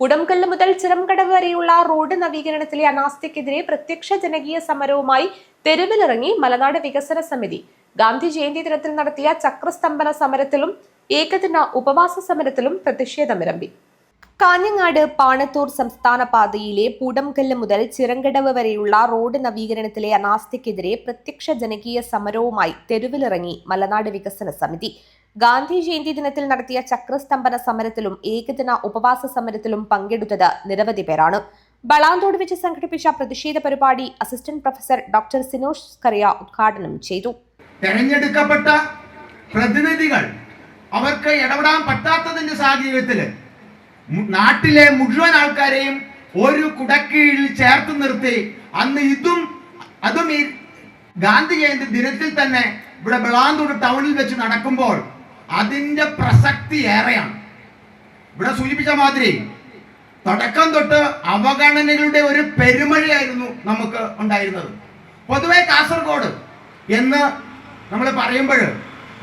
ഉടംകല്ല് മുതൽ ചിറംകടവ് വരെയുള്ള റോഡ് നവീകരണത്തിലെ അനാസ്ഥയ്ക്കെതിരെ പ്രത്യക്ഷ ജനകീയ സമരവുമായി തെരുവിലിറങ്ങി മലനാട് വികസന സമിതി. ഗാന്ധി ജയന്തി ദിനത്തിൽ നടത്തിയ ചക്രസ്തംഭന സമരത്തിലും ഏകദിന ഉപവാസ സമരത്തിലും പ്രതിഷേധമിരമ്പി. കാഞ്ഞങ്ങാട് പാണത്തൂർ സംസ്ഥാന പാതയിലെ പൂടംകല്ല് മുതൽ ചിറങ്കടവ് വരെയുള്ള റോഡ് നവീകരണത്തിലെ അനാസ്ഥയ്ക്കെതിരെ പ്രത്യക്ഷ ജനകീയ സമരവുമായി തെരുവിലിറങ്ങി മലനാട് വികസന സമിതി. ഗാന്ധി ജയന്തി ദിനത്തിൽ നടത്തിയ ചക്രസ്തംഭന സമരത്തിലും ഏകദിന ഉപവാസ സമരത്തിലും പങ്കെടുത്തത് നിരവധി പേരാണ്. ബളാന്തോട് വെച്ച് സംഘടിപ്പിച്ച പ്രതിഷേധ പരിപാടി അസിസ്റ്റന്റ് പ്രൊഫസർ ഡോക്ടർ സിനോഷ് കറിയ ഉദ്ഘാടനം ചെയ്തു. തെരഞ്ഞെടുക്കപ്പെട്ട പ്രതിനിധികൾ അവർക്ക് ഇടപെടാൻ പറ്റാത്തതിന്റെ സാഹചര്യത്തിൽ നാട്ടിലെ മുഴുവൻ ആൾക്കാരെയും ഒരു കുടക്കീഴിൽ ചേർത്ത് നിർത്തി അന്ന് ഇതും അതും ഈ ഗാന്ധി ജയന്തി ദിനത്തിൽ തന്നെ ഇവിടെ ബളാന്തൂർ ടൗണിൽ വെച്ച് നടക്കുമ്പോൾ അതിന്റെ പ്രസക്തി ഏറെയാണ്. ഇവിടെ സൂചിപ്പിച്ച മാതിരി തുടക്കം തൊട്ട് അവഗണനകളുടെ ഒരു പെരുമഴയായിരുന്നു നമുക്ക് ഉണ്ടായിരുന്നത്. പൊതുവെ കാസർഗോഡ് എന്ന് നമ്മൾ പറയുമ്പോൾ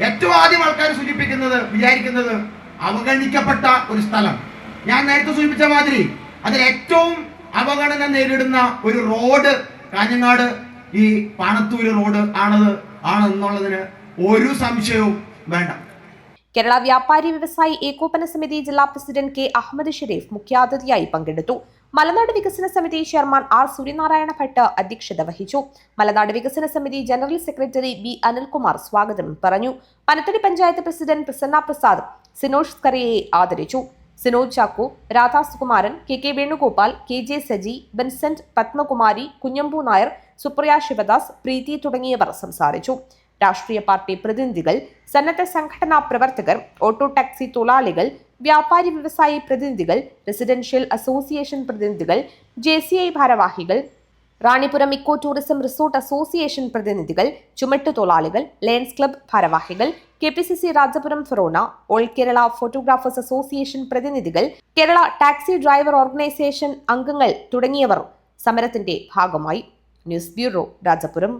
ഏറ്റവും ആദ്യം ആൾക്കാർ സൂചിപ്പിക്കുന്നത് വിചാരിക്കുന്നത് അവഗണിക്കപ്പെട്ട ഒരു സ്ഥലം. ഞാൻ നേരത്തെ സൂചിപ്പിച്ച മാതിരി അതിൽ ഏറ്റവും അവഗണന നേരിടുന്ന ഒരു റോഡ് കാഞ്ഞങ്ങാട് ഈ പാണത്തൂര് റോഡ് ആണത് ആണെന്നുള്ളതിന് ഒരു സംശയവും വേണ്ട. കേരള വ്യാപാരി വ്യവസായി ഏകോപന സമിതി ജില്ലാ പ്രസിഡന്റ് കെ അഹമ്മദ് ഷെരീഫ് മുഖ്യാതിഥിയായി പങ്കെടുത്തു. മലനാട് വികസന സമിതി ചെയർമാൻ ആർ സൂര്യനാരായണ ഭട്ട് അധ്യക്ഷത വഹിച്ചു. മലനാട് വികസന സമിതി ജനറൽ സെക്രട്ടറി ബി അനിൽകുമാർ സ്വാഗതം പറഞ്ഞു. പനത്തടി പഞ്ചായത്ത് പ്രസിഡന്റ് പ്രസന്ന പ്രസാദ് സിനോഷ് സ്കറിയയെ ആദരിച്ചു. Sinoj Chakku Radha Sukumaran K K Venugopal K J Saji Bensent Padmakumari Kunhambu Nair Supriya Sivadas Preethi തുടങ്ങിയവർ സംസാരിച്ചു. രാഷ്ട്രീയ പാർട്ടി പ്രതിനിധികൾ സന്നദ്ധ സംഘടനാ പ്രവർത്തകർ ഓട്ടോ ടാക്സി തൊഴിലാളികൾ വ്യാപാരി വ്യവസായി പ്രതിനിധികൾ റെസിഡൻഷ്യൽ അസോസിയേഷൻ പ്രതിനിധികൾ ജെ സി ഐ ഭാരവാഹികൾ Ranipuram eco tourism resort association പ്രതിനിധികൾ ചുമട്ട് തൊഴിലാളികൾ ലയൺസ് ക്ലബ് ഭാരവാഹികൾ K P C C Rajapuram forane all Kerala photographers association പ്രതിനിധികൾ കേരള ടാക്സി ഡ്രൈവർ ഓർഗനൈസേഷൻ അംഗങ്ങൾ തുടങ്ങിയവർ. സമരത്തിന്റെ ഭാഗമായി ന്യൂസ് ബ്യൂറോ രാജപുരം.